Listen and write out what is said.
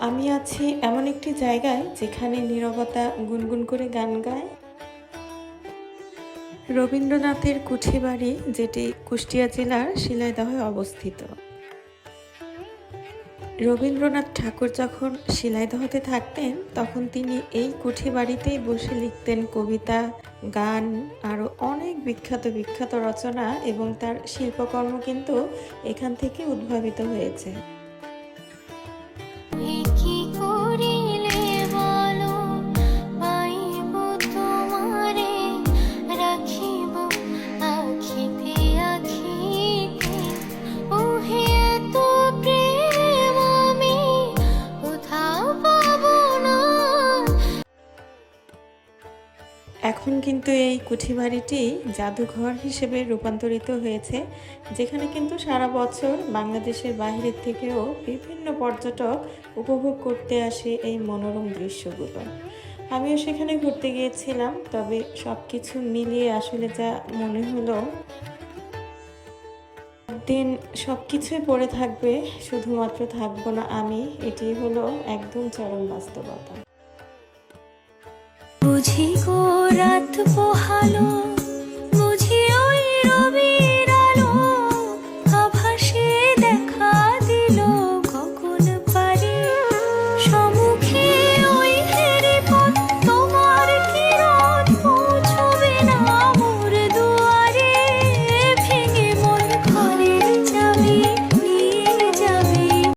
আমি আছি এমন একটি জায়গায় যেখানে নীরবতা গুনগুন করে গান গায়। রবীন্দ্রনাথের কুঠিবাড়ি, যেটি কুষ্টিয়া জেলার শিলাইদহে অবস্থিত। রবীন্দ্রনাথ ঠাকুর যখন শিলাইদহতে থাকতেন, তখন তিনি এই কুঠি বাড়িতেই বসে লিখতেন কবিতা, গান, আরও অনেক বিখ্যাত বিখ্যাত রচনা এবং তার শিল্পকর্ম কিন্তু এখান থেকে উদ্ভাবিত হয়েছে। এখন কিন্তু এই কুঠি বাড়িটি জাদুঘর হিসেবে রূপান্তরিত হয়েছে, যেখানে কিন্তু সারা বছর বাংলাদেশের বাইরের থেকেও বিভিন্ন পর্যটক উপভোগ করতে আসে এই মনোরম দৃশ্যগুলো। আমিও সেখানে ঘুরতে গিয়েছিলাম, তবে সব কিছু মিলিয়ে আসলে যা মনে হলো দিন সব কিছুই পড়ে থাকবে, শুধুমাত্র থাকব না আমি, এটি হলো একদম চরম বাস্তবতা। রাত পোহালো।